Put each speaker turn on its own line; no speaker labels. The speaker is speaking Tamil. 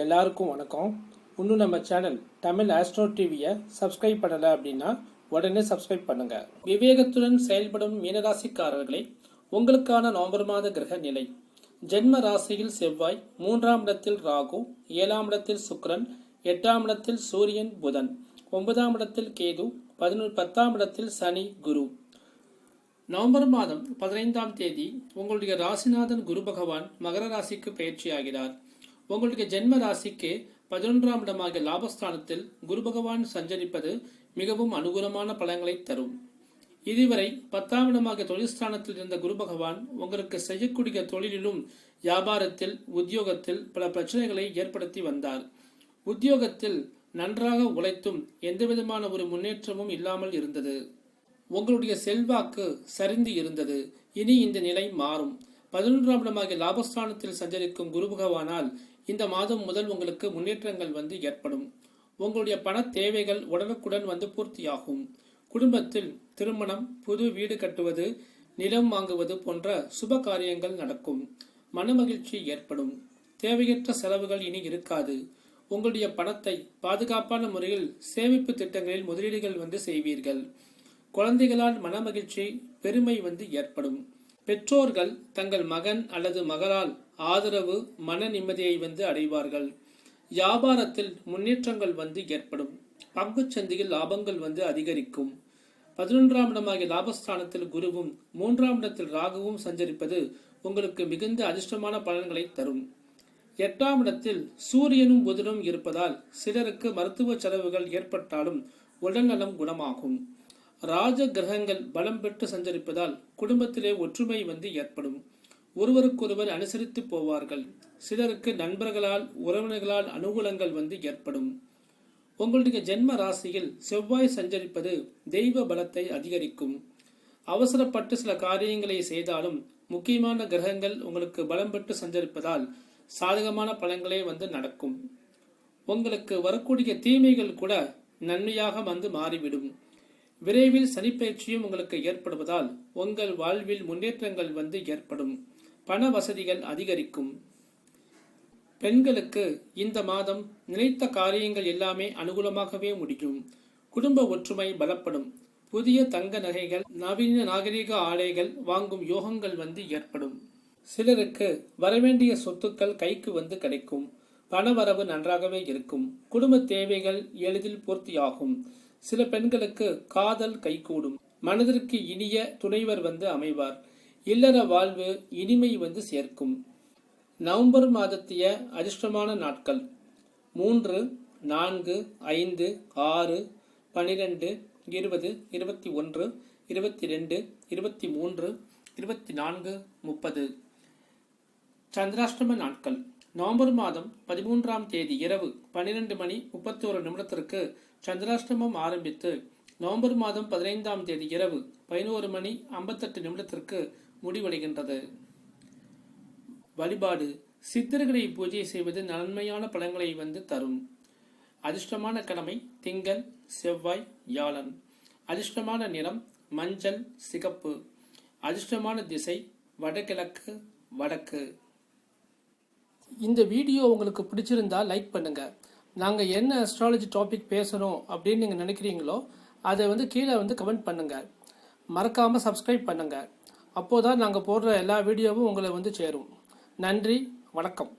எல்லாருக்கும் வணக்கம். இன்னும் நம்ம சேனல் தமிழ் ஆஸ்ட்ரோ டிவியை சப்ஸ்கிரைப் பண்ணலை அப்படின்னா உடனே சப்ஸ்கிரைப் பண்ணுங்க. விவேகத்துடன் செயல்படும் மீனராசிக்காரர்களே உங்களுக்கான நவம்பர் மாத கிரக நிலை. ஜென்ம ராசியில் செவ்வாய் மூன்றாம் இடத்தில் ராகு ஏழாம் இடத்தில் சுக்ரன் எட்டாம் இடத்தில் சூரியன் புதன் ஒன்பதாம் இடத்தில் கேது பதினொன்று பத்தாம் இடத்தில் சனி குரு. நவம்பர் மாதம் பதினைந்தாம் தேதி உங்களுடைய ராசிநாதன் குரு பகவான் மகர ராசிக்கு பயிற்சியாகிறார். உங்களுடைய ஜென்ம ராசிக்கு பதினொன்றாம் இடமாகிய லாபஸ்தானத்தில் குரு பகவான் சஞ்சரிப்பது மிகவும் அனுகூலமான பலன்களை தரும். இதுவரை பத்தாம் இடமாக தொழில்ஸ்தானத்தில் இருந்த குரு பகவான் உங்களுக்கு செய்யக்கூடிய தொழிலிலும் வியாபாரத்தில் உத்தியோகத்தில் பல பிரச்சனைகளை ஏற்படுத்தி வந்தார். உத்தியோகத்தில் நன்றாக உழைத்தும் எந்தவிதமான ஒரு முன்னேற்றமும் இல்லாமல் இருந்தது. உங்களுடைய செல்வாக்கு சரிந்து இருந்தது. இனி இந்த நிலை மாறும். பதினொன்றாம் இடமாகிய லாபஸ்தானத்தில் சஞ்சரிக்கும் குரு பகவானால் இந்த மாதம் முதல் உங்களுக்கு முன்னேற்றங்கள் வந்து ஏற்படும். உங்களுடைய பண தேவைகள் உடனுக்குடன் வந்து பூர்த்தியாகும். குடும்பத்தில் திருமணம் புது வீடு கட்டுவது நிலம் வாங்குவது போன்ற சுப காரியங்கள் நடக்கும். மனமகிழ்ச்சி ஏற்படும். தேவையற்ற செலவுகள் இனி இருக்காது. உங்களுடைய பணத்தை பாதுகாப்பான முறையில் சேமிப்பு திட்டங்களில் முதலீடுகள் வந்து செய்வீர்கள். குழந்தைகளால் மனமகிழ்ச்சி பெருமை வந்து ஏற்படும். பெற்றோர்கள் தங்கள் மகன் அல்லது மகளால் ஆதரவு மன நிம்மதியை வந்து அடைவார்கள். வியாபாரத்தில் முன்னேற்றங்கள் வந்து ஏற்படும். பங்குச் சந்தையில் லாபங்கள் வந்து அதிகரிக்கும். பதினொன்றாம் இடமாகிய லாபஸ்தானத்தில் குருவும் மூன்றாம் இடத்தில் ராகுவும் சஞ்சரிப்பது உங்களுக்கு மிகுந்த அதிர்ஷ்டமான பலன்களை தரும். எட்டாம் இடத்தில் சூரியனும் புதனும் இருப்பதால் சிலருக்கு மருத்துவ செலவுகள் ஏற்பட்டாலும் உடல்நலம் குணமாகும். ராஜ கிரகங்கள் பலம் பெற்று சஞ்சரிப்பதால் குடும்பத்திலே ஒற்றுமை வந்து ஏற்படும். ஒருவருக்கொருவர் அனுசரித்து போவார்கள். சிலருக்கு நண்பர்களால் உறவினர்களால் அனுகூலங்கள் வந்து ஏற்படும். உங்களுடைய ஜென்ம ராசியில் செவ்வாய் சஞ்சரிப்பது தெய்வ பலத்தை அதிகரிக்கும். அவசரப்பட்டு சில காரியங்களை செய்தாலும் முக்கியமான கிரகங்கள் உங்களுக்கு பலம் பெற்று சஞ்சரிப்பதால் சாதகமான பலன்களே வந்து நடக்கும். உங்களுக்கு வரக்கூடிய தீமைகள் கூட நன்மையாக வந்து மாறிவிடும். விரைவில் சனிப்பயிற்சியும் உங்களுக்கு ஏற்படுவதால் உங்கள் வாழ்வில் முன்னேற்றங்கள் வந்து ஏற்படும். பண வசதிகள் அதிகரிக்கும். பெண்களுக்கு இந்த மாதம் நினைத்த காரியங்கள் எல்லாமே அனுகூலமாகவே முடியும். குடும்ப ஒற்றுமை பலப்படும். புதிய தங்க நகைகள் நவீன நாகரிக ஆலைகள் வாங்கும் யோகங்கள் வந்து ஏற்படும். சிலருக்கு வரவேண்டிய சொத்துக்கள் கைக்கு வந்து கிடைக்கும். பணவரவு நன்றாகவே இருக்கும். குடும்ப தேவைகள் எளிதில் பூர்த்தியாகும். சில பெண்களுக்கு காதல் கைகூடும். மனதிற்கு இனிய துணைவர் வந்து அமைவார். இல்லற வாழ்வு இனிமை வந்து சேர்க்கும். நவம்பர் மாதத்திய அதிர்ஷ்டமான நாட்கள். மூன்று நான்கு ஐந்து ஆறு பனிரெண்டு இருபது இருபத்தி ஒன்று இருபத்தி ரெண்டு இருபத்தி மூன்று இருபத்தி நான்கு முப்பது. சந்திராஷ்டம நாட்கள். நவம்பர் மாதம் பதிமூன்றாம் தேதி இரவு பன்னிரண்டு மணி முப்பத்தோரு நிமிடத்திற்கு சந்திராஷ்டமம் ஆரம்பித்து நவம்பர் மாதம் பதினைந்தாம் தேதி இரவு பதினோரு மணி ஐம்பத்தெட்டு நிமிடத்திற்கு முடிவடைகின்றது. வழிபாடு சித்தர்களை பூஜை செய்வது நன்மையான பலன்களை வந்து தரும். அதிர்ஷ்டமான கிழமை திங்கள் செவ்வாய் வியாழன் அதிர்ஷ்டமான நிறம் மஞ்சள் சிகப்பு. அதிர்ஷ்டமான திசை வடகிழக்கு வடக்கு. இந்த வீடியோ உங்களுக்கு பிடிச்சிருந்தா லைக் பண்ணுங்க. நாங்கள் என்ன அஸ்ட்ராலஜி டாபிக் பேசணும் அப்படின்னு நீங்கள் நினைக்கிறீங்களோ அதை வந்து கீழே வந்து கமெண்ட் பண்ணுங்க. மறக்காமல் சப்ஸ்கிரைப் அப்போது அப்போதான் நாங்கள் போடுற எல்லா வீடியோவும் உங்களை வந்து சேரும். நன்றி வணக்கம்.